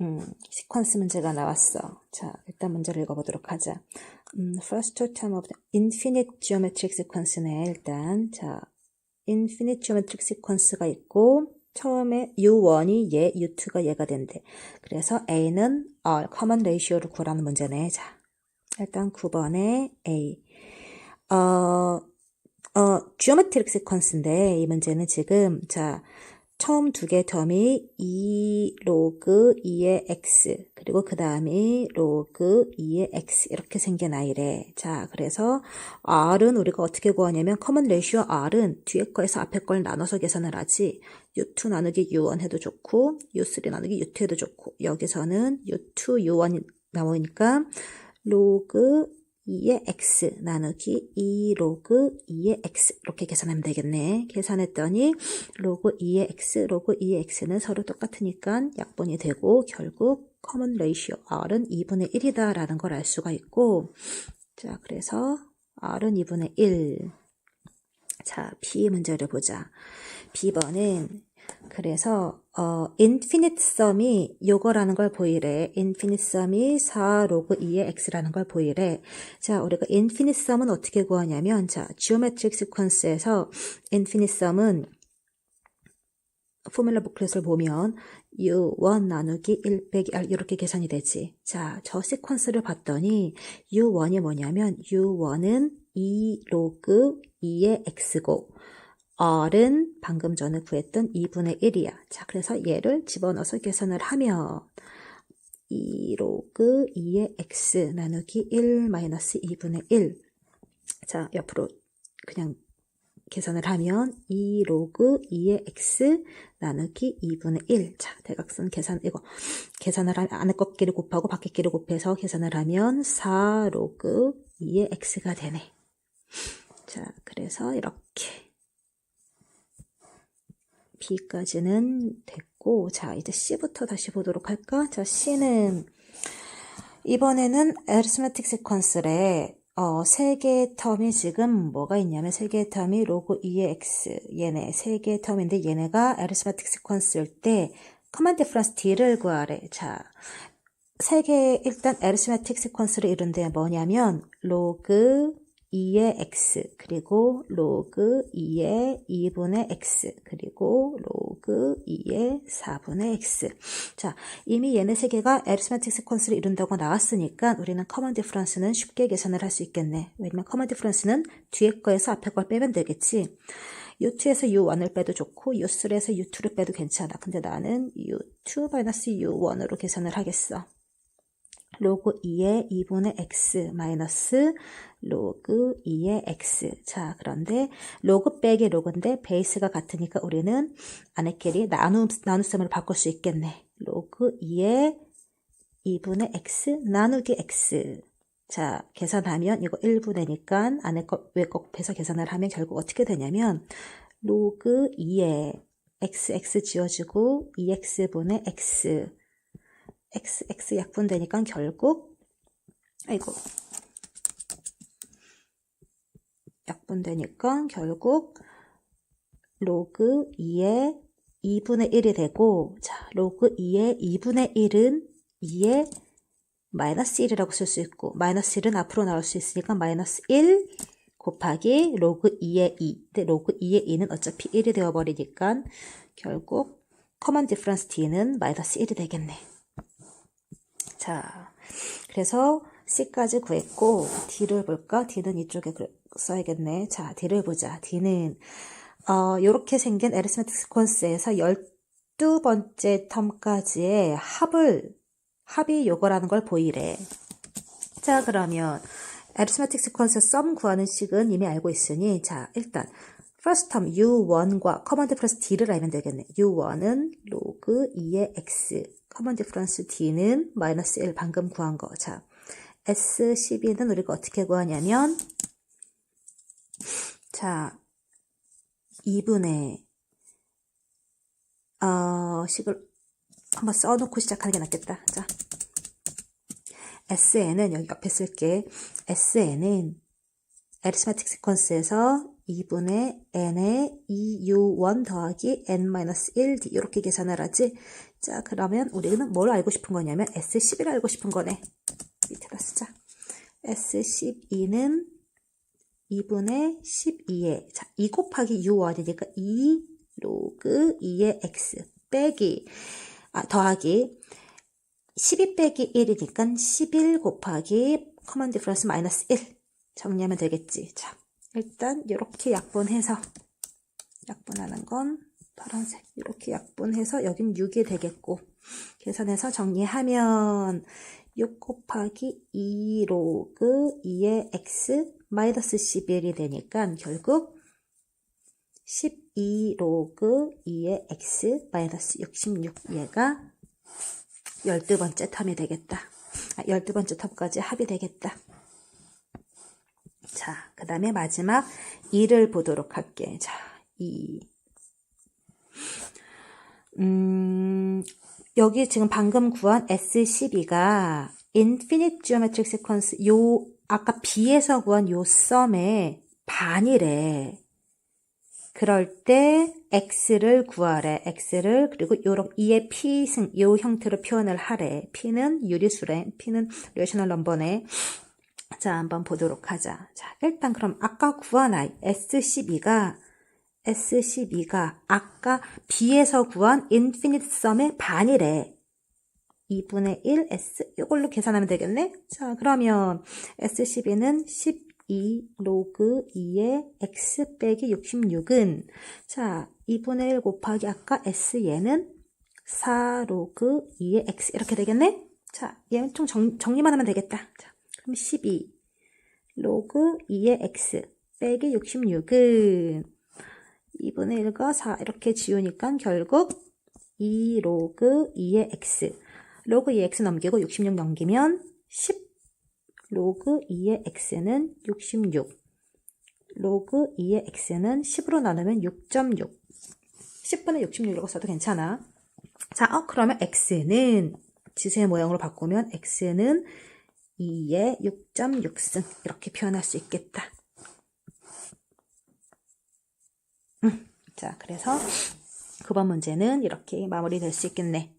음, 시퀀스 문제가 나왔어. 자, 일단 문제를 읽어보도록 하자. 음, first term of the infinite geometric sequence네, 일단. 자, infinite geometric sequence가 있고, 처음에 U1이 얘, U2가 얘가 된대. 그래서 A는 R, common ratio를 구하라는 문제네. 자, 일단 9번에 A. 어, 어, geometric sequence인데, 이 문제는 지금, 자, 처음 두개 텀이 2 로그 2의 x 그리고 그 다음이 로그 2의 x 이렇게 생긴 아이래. 자 그래서 r은 우리가 어떻게 구하냐면 커먼 레이쇼 r은 뒤에 거에서 앞에 걸 나눠서 계산을 하지 u2 나누기 u1 해도 좋고 u3 나누기 u2 해도 좋고 여기서는 u2 u1이 나오니까 로그 2의 x 나누기 2 로그 2의 x 이렇게 계산하면 되겠네. 계산했더니 로그 2의 x, 로그 2의 x는 서로 똑같으니까 약분이 되고 결국 커먼 레이시오 r은 2분의 1이다 라는 걸 알 수가 있고 자 그래서 r은 2분의 1 자, B 문제를 보자. B번은 그래서 어 infinite sum이 요거라는 걸 보이래. infinite sum이 4 로그 2의 x라는 걸 보이래. 자, 우리가 infinite sum은 어떻게 구하냐면 자, geometric sequence에서 infinite sum은 포뮬러 부클렛을 보면 u1 나누기 1 빼기 r 이렇게 계산이 되지. 자, 저 시퀀스를 봤더니 u1이 뭐냐면 u1은 2 로그 2의 x고 r은 방금 전에 구했던 2분의 1이야. 자, 그래서 얘를 집어넣어서 계산을 하면 2 로그 2의 x 나누기 1 마이너스 2분의 1. 자, 옆으로 그냥 계산을 하면 2 로그 2의 x 나누기 2분의 1. 자, 대각선 계산, 이거 계산을 하면 안에 꺾기를 곱하고 밖에 끼를 곱해서 계산을 하면 4 로그 2의 x가 되네. 자, 그래서 이렇게 B까지는 됐고, 자, 이제 C부터 다시 보도록 할까? 자, C는, 이번에는 arithmetic sequence래. 어, 세 개의 텀이 지금 뭐가 있냐면 세 개의 텀이 로그 2의 x 얘네 세 개의 텀인데 얘네가 arithmetic sequence일 때 command difference d를 구하래. 자, 세 개의 일단 arithmetic sequence를 이룬 데 뭐냐면 로그 2의 x 그리고 로그 2의 2분의 x 그리고 로그 2의 4분의 x. 자 이미 얘네 세 개가 에리스마틱 세퀀스를 이룬다고 나왔으니까 우리는 커먼 디프런스는 쉽게 계산을 할 수 있겠네. 왜냐면 커먼 디프런스는 뒤에 거에서 앞에 걸 빼면 되겠지. U2에서 U1을 빼도 좋고 U3에서 U2를 빼도 괜찮아. 근데 나는 U2-U1으로 계산을 하겠어 로그 2의 2분의 x 마이너스 로그 2의 x. 자, 그런데 로그 빼기 로그인데 베이스가 같으니까 우리는 안에끼리 나누, 나눗셈을 바꿀 수 있겠네. 로그 2의 2분의 x 나누기 x. 자, 계산하면 이거 1분의니까 안에 거 빼서 계산을 하면 결국 어떻게 되냐면 로그 2의 xx 지워주고 2x분의 x x, x 약분 되니까 결국 아이고. 약분 되니까 결국 로그 2의 2분의 1이 되고 자 로그 2의 2분의 1은 2의 마이너스 1이라고 쓸 수 있고 마이너스 1은 앞으로 나올 수 있으니까 마이너스 1 곱하기 로그 2의 2 근데 로그 2의 2는 어차피 1이 되어버리니까 결국 커먼 디프런스 d는 마이너스 1이 되겠네 자 그래서 C까지 구했고 D를 볼까? D는 이쪽에 써야겠네. 자, D를 보자. D는 어, 이렇게 생긴 에리스메틱 스퀀스에서 12번째 텀까지의 합을 합이 요거라는 걸 보이래. 자, 그러면 에리스메틱 스퀀스 썸 구하는 식은 이미 알고 있으니 자, 일단 first term u1과 커먼드 플러스 d를 알면 되겠네. u1은 로그 2의 x, 커먼드 플러스 d는 마이너스 1 방금 구한 거. 자, S12는 우리가 어떻게 구하냐면 자 2분의 어, 식을 한번 써놓고 시작하는 게 낫겠다. 자 SN은 여기 옆에 쓸게. SN은 에리스마틱 시퀀스에서 2분의 n의 2u1 더하기 n-1d 이렇게 계산을 하지 자, 그러면 우리는 뭘 알고 싶은 거냐면 S12를 알고 싶은 거네. 밑에다 쓰자. S12는 2분의 12에 자, 2 곱하기 U 어디니까 2 로그 2의 X 빼기 아, 더하기 12 빼기 1이니까 11 곱하기 커먼 디프런스 마이너스 1 정리하면 되겠지. 자, 일단 이렇게 약분해서 약분하는 건 파란색 이렇게 약분해서 여긴 6이 되겠고 계산해서 정리하면 6 곱하기 2 로그 2의 x 마이너스 11이 되니까 결국 12 로그 2의 x 마이너스 66 얘가 12번째 텀이 되겠다. 아, 12번째 텀까지 합이 되겠다. 자, 그 다음에 마지막 2를 보도록 할게. 자, 2. 음, 여기 지금 방금 구한 S12가 infinite geometric sequence 요 아까 B에서 구한 요 썸의 반이래. 그럴 때 x를 구하래. x를 그리고 요런 2의 p승 요 형태로 표현을 하래. p는 유리수래. p는 레이셔널 넘버네. 자, 한번 보도록 하자. 자, 일단 그럼 아까 구한 아이 S12가 S12가 아까 B에서 구한 infinite sum의 반이래. 2분의 1 S 이걸로 계산하면 되겠네. 자, 그러면 S12는 12 로그 2의 X 빼기 66은 자, 2분의 1 곱하기 아까 S 얘는 4 로그 2의 X 이렇게 되겠네. 자, 얘는 좀 정, 정리만 하면 되겠다. 자, 그럼 12 로그 2의 X 빼기 66은 2분의 1과 4 이렇게 지우니까 결국 2 로그 2의 x. 로그 2의 x 넘기고 66 넘기면 10 로그 2의 x는 66 로그 2의 x는 10으로 나누면 6.6 10분의 66이라고 써도 괜찮아. 자 어, 그러면 x는 지수의 모양으로 바꾸면 x는 2의 6.6승 이렇게 표현할 수 있겠다 자, 그래서 9번 문제는 이렇게 마무리될 수 있겠네.